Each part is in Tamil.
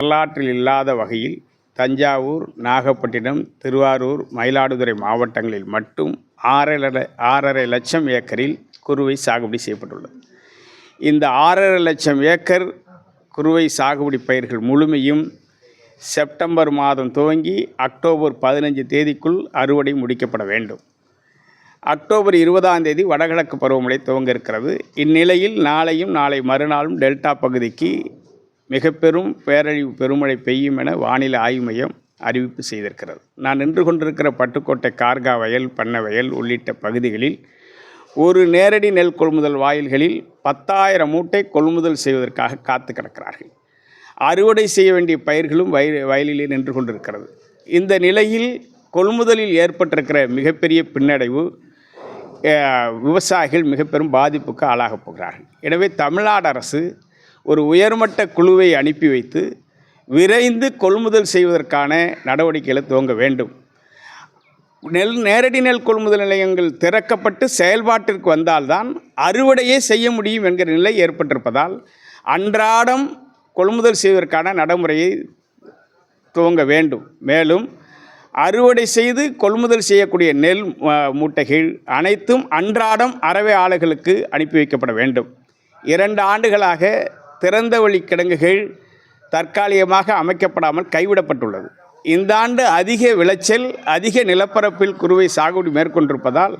வரலாற்றில் இல்லாத வகையில் தஞ்சாவூர் நாகப்பட்டினம் திருவாரூர் மயிலாடுதுறை மாவட்டங்களில் மட்டும் ஆறரை ஆறரை லட்சம் ஏக்கரில் குறுவை சாகுபடி செய்யப்பட்டுள்ளது. இந்த ஆறரை லட்சம் ஏக்கர் குறுவை சாகுபடி பயிர்கள் முழுமையும் செப்டம்பர் மாதம் துவங்கி அக்டோபர் பதினஞ்சு தேதிக்குள் அறுவடை முடிக்கப்பட வேண்டும். அக்டோபர் இருபதாம் தேதி வடகிழக்கு பருவமழை துவங்க இருக்கிறது. இந்நிலையில் நாளையும் நாளை மறுநாளும் டெல்டா பகுதிக்கு மிக பெரும் பேரழிவு பெருமழை பெய்யும் என வானிலை ஆய்வு மையம் அறிவிப்பு செய்திருக்கிறது. நான் நின்று கொண்டிருக்கிற பட்டுக்கோட்டை கார்கா வயல் பண்ணை வயல் உள்ளிட்ட பகுதிகளில் ஒரு நேரடி நெல் கொள்முதல் வாயில்களில் பத்தாயிரம் மூட்டை கொள்முதல் செய்வதற்காக காத்து கிடக்கிறார்கள். அறுவடை செய்ய வேண்டிய பயிர்களும் வய வயலிலே நின்று கொண்டிருக்கிறது. இந்த நிலையில் கொள்முதலில் ஏற்பட்டிருக்கிற மிகப்பெரிய பின்னடைவு விவசாயிகள் மிக பெரும் பாதிப்புக்கு ஆளாகப் போகிறார்கள். எனவே தமிழ்நாடு அரசு ஒரு உயர்மட்ட குழுவை அனுப்பி வைத்து விரைந்து கொள்முதல் செய்வதற்கான நடவடிக்கைகளை துவங்க வேண்டும். நெல் நேரடி நெல் கொள்முதல் நிலையங்கள் திறக்கப்பட்டு செயல்பாட்டிற்கு வந்தால்தான் அறுவடையே செய்ய முடியும் என்கிற நிலை ஏற்பட்டிருப்பதால் அன்றாடம் கொள்முதல் செய்வதற்கான நடைமுறையை துவங்க வேண்டும். மேலும் அறுவடை செய்து கொள்முதல் செய்யக்கூடிய நெல் மூட்டைகள் அனைத்தும் அன்றாடம் அறவை ஆலைகளுக்கு அனுப்பி வைக்கப்பட வேண்டும். இரண்டு ஆண்டுகளாக திறந்த வழி கிடங்குகள் தற்காலிகமாக அமைக்கப்படாமல் கைவிடப்பட்டுள்ளது. இந்த ஆண்டு அதிக விளைச்சல் அதிக நிலப்பரப்பில் குறுவை சாகுபடி மேற்கொண்டிருப்பதால்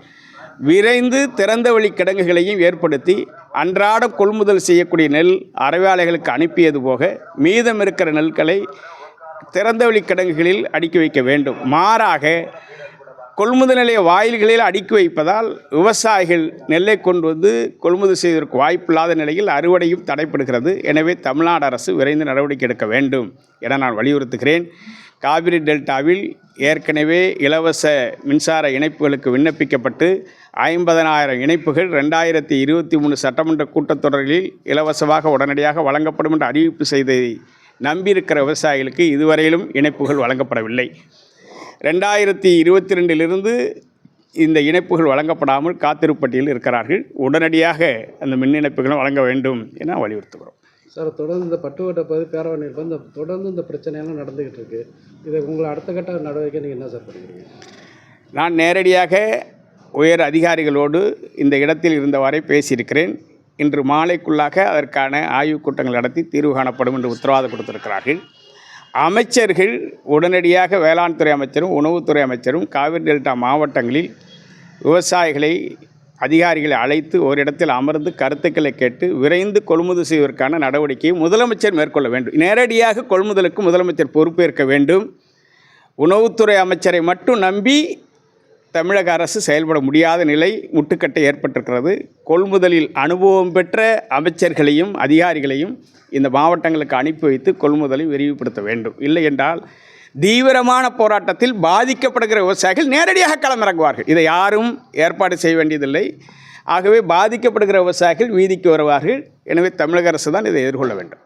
விரைந்து திறந்த வழி கிடங்குகளையும் ஏற்படுத்தி அன்றாட கொள்முதல் செய்யக்கூடிய நெல் அறவாளைகளுக்கு அனுப்பியது போக மீதம் இருக்கிற நெல்களை திறந்தவெளி கிடங்குகளில் அடுக்கி வைக்க வேண்டும். மாறாக கொள்முதல் நிலைய வாயில்களில் அடுக்கி வைப்பதால் விவசாயிகள் நெல்லை கொண்டு வந்து கொள்முதல் செய்வதற்கு வாய்ப்பில்லாத நிலையில் அறுவடையும் தடைப்படுகிறது எனவே தமிழ்நாடு அரசு விரைந்து நடவடிக்கை எடுக்க வேண்டும் என நான் வலியுறுத்துகிறேன். காவிரி டெல்டாவில் ஏற்கனவே இலவச மின்சார இணைப்புகளுக்கு விண்ணப்பிக்கப்பட்டு ஐம்பதனாயிரம் இணைப்புகள் ரெண்டாயிரத்தி இருபத்தி மூணு சட்டமன்ற கூட்டத்தொடரில் இலவசமாக உடனடியாக வழங்கப்படும் என்று அறிவிப்பு செய்ததை நம்பியிருக்கிற விவசாயிகளுக்கு இதுவரையிலும் இணைப்புகள் வழங்கப்படவில்லை. ரெண்டாயிரத்தி இருபத்தி ரெண்டிலிருந்து இந்த இணைப்புகள் வழங்கப்படாமல் காத்திருப்பட்டியில் இருக்கிறார்கள். உடனடியாக அந்த மின் இணைப்புகளும் வழங்க வேண்டும் என வலியுறுத்துகிறோம். சார் தொடர்ந்து இந்த பட்டுக்கோட்டை பகுதி பேரவை இந்த தொடர்ந்து இந்த பிரச்சனையெல்லாம் நடந்துக்கிட்டு இருக்கு. இதை உங்களை அடுத்த கட்ட நடவடிக்கை நீங்கள் என்ன சார் பண்ணுறீங்க நான் நேரடியாக உயர் அதிகாரிகளோடு இந்த இடத்தில் இருந்தவரை பேசியிருக்கிறேன். இன்று மாலைக்குள்ளாக அதற்கான ஆய்வுக் கூட்டங்கள் நடத்தி தீர்வு காணப்படும் என்று உத்தரவாதம் கொடுத்திருக்கிறார்கள். அமைச்சர்கள் உடனடியாக வேளாண் துறை அமைச்சரும் உணவுத்துறை அமைச்சரும் காவிரி டெல்டா மாவட்டங்களில் விவசாயிகளை அதிகாரிகளை அழைத்து ஓரிடத்தில் அமர்ந்து கருத்துக்களை கேட்டு விரைந்து கொள்முதல் செய்வதற்கான நடவடிக்கையை முதலமைச்சர் மேற்கொள்ள வேண்டும். நேரடியாக கொள்முதலுக்கு முதலமைச்சர் பொறுப்பேற்க வேண்டும். உணவுத்துறை அமைச்சரை மட்டும் நம்பி தமிழக அரசு செயல்பட முடியாத நிலை முட்டுக்கட்டை ஏற்பட்டிருக்கிறது. கொள்முதலில் அனுபவம் பெற்ற அமைச்சர்களையும் அதிகாரிகளையும் இந்த மாவட்டங்களுக்கு அனுப்பி வைத்து கொள்முதலை விரிவுபடுத்த வேண்டும். இல்லை என்றால் தீவிரமான போராட்டத்தில் பாதிக்கப்படுகிற விவசாயிகள் நேரடியாக களமிறங்குவார்கள். இதை யாரும் ஏற்பாடு செய்ய வேண்டியதில்லை. ஆகவே பாதிக்கப்படுகிற விவசாயிகள் வீதிக்கு வருவார்கள். எனவே தமிழக அரசு தான் இதை எதிர்கொள்ள வேண்டும்.